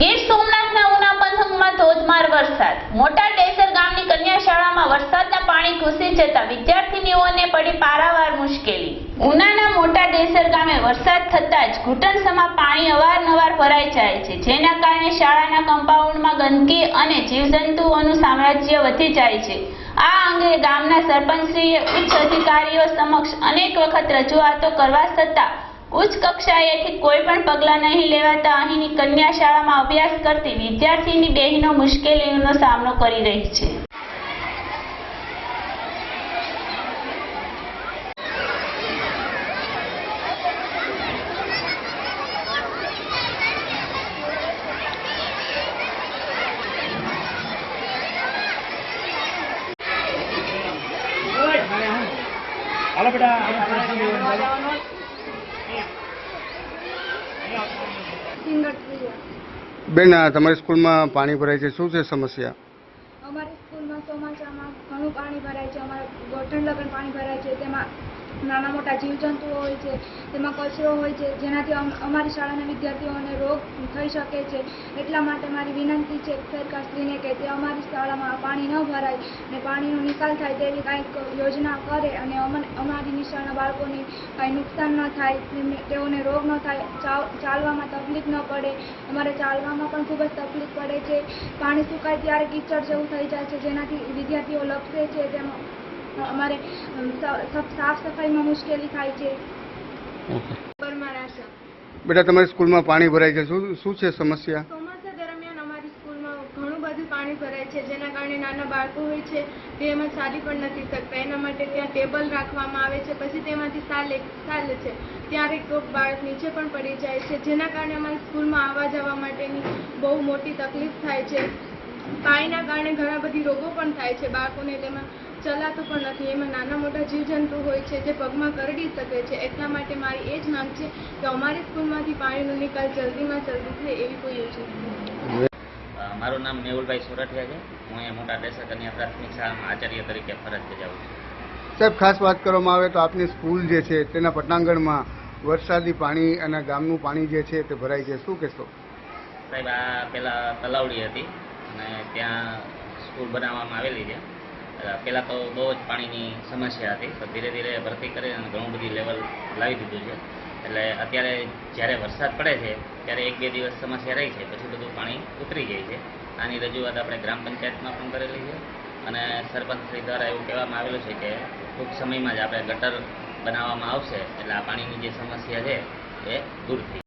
ગીર સોમનાથના ઉના પંથકમાં ધોધમાર વરસાદ. મોટા ડેસર ગામની કન્યા શાળામાં પાણી ઘૂસી જતા વિદ્યાર્થીનીઓને પડી પારાવાર મુશ્કેલી. ઉનાના મોટા ડેસર ગામે વરસાદ થતાં જ ઘૂંટણસમાં પાણી અવારનવાર ભરાઈ જાય છે, જેના કારણે શાળાના કમ્પાઉન્ડમાં ગંદકી અને જીવજંતુઓનું સામ્રાજ્ય વધી જાય છે. આ અંગે ગામના સરપંચશ્રીએ ઉચ્ચ અધિકારીઓ સમક્ષ અનેક વખત રજૂઆતો કરવા છતાં ઉચ્ચ કક્ષાએથી કોઈ પણ પગલાં નહીં લેવાતા અહીંની કન્યા શાળામાં અભ્યાસ કરતી વિદ્યાર્થીની બહેનો મુશ્કેલીઓનો સામનો કરી રહી છે. હાલો બેટા આપણે થોડું સમય ચાલો. બેન તમારી સ્કૂલમાં પાણી ભરાય છે. શું છે સમસ્યા? અમારી સ્કૂલમાં ચોમાસામાં ઘણું પાણી ભરાય છે. અમારે ગોઠણ લગન પાણી ભરાય છે. તેમાં નાના મોટા જીવજંતુઓ હોય છે, તેમાં કચરો હોય છે, જેનાથી અમારી શાળાના વિદ્યાર્થીઓને રોગ થઈ શકે છે. એટલા માટે મારી વિનંતી છે સરકારશ્રીને કે તે અમારી શાળામાં પાણી ન ભરાય અને પાણીનો નિકાલ થાય તેવી કાંઈક યોજના કરે અને અમારી નિશાળના બાળકોને કાંઈ નુકસાન ન થાય તેઓને રોગ ન થાય ચાલવામાં તકલીફ ન પડે. અમારે ચાલવામાં પણ ખૂબ જ તકલીફ પડે છે. પાણી સુકાય ત્યારે કીચડ જેવું થઈ જાય છે, જેનાથી વિદ્યાર્થીઓ લપસે છે, તેમાં અમારે સાફ સફાઈમાં મુશ્કેલી થાય છે. બેટા તમારી સ્કૂલમાં પાણી ભરાય છે. શું શું છે સમસ્યા? ચોમાસા દરમિયાન અમારી સ્કૂલમાં ઘણું બધું પાણી ભરાય છે જેના કારણે નાના બાળકો હોય છે તે એમાં ચાલી પણ નથી શકતા. એના માટે ત્યાં ટેબલ રાખવામાં આવે છે પછી તેમાંથી સાલ એક ચાલે છે. ત્યારે કોઈક બાળક નીચે પણ પડી જાય છે જેના કારણે અમારી સ્કૂલમાં આવવા જવા માટેની બહુ મોટી તકલીફ થાય છે. પાણીના કારણે ઘણા બધી રોગો પણ થાય છે બાળકોને તેમાં. ચલાતું પણ નથી. એમાં નાના મોટા જીવજંતુ હોય છે જે પગમાં કરડી શકે છે. એટલા માટે મારી એ જ માંગ છે કે અમારી સ્કૂલમાંથી પાણીનો નિકાલ જલ્દીમાં જલ્દી થાય એવી કોઈ યોજના મારું નામ મેહુલભાઈ સોરઠિયા છે. હું એ મોટા ડેસર કન્યા પ્રાથમિક શાળામાં આચાર્ય તરીકે ફરજ બજાવું છું. સાહેબ ખાસ વાત કરવામાં આવે તો આપની સ્કૂલ જે છે તેના પટાંગણમાં વરસાદી પાણી અને ગામનું પાણી જે છે તે ભરાય છે. શું કહેશો? સાહેબ આ પહેલાં તલાવડી હતી અને ત્યાં સ્કૂલ બનાવવામાં આવેલી છે. પહેલાં તો બહુ જ પાણીની સમસ્યા હતી. તો ધીરે ધીરે ભરતી કરી અને ઘણું બધી લેવલ લાવી દીધું છે. એટલે અત્યારે જ્યારે વરસાદ પડે છે, ત્યારે એક બે દિવસ સમસ્યા રહી છે, પછી બધું પાણી ઉતરી જાય છે. આની રજૂઆત આપણે ગ્રામ પંચાયતમાં પણ કરેલી છે. અને સરપંચશ્રી દ્વારા એવું કહેવામાં આવેલું છે કે ટૂંક સમયમાં જ આપણે ગટર બનાવવામાં આવશે, એટલે આ પાણીની જે સમસ્યા છે, એ દૂર થઈ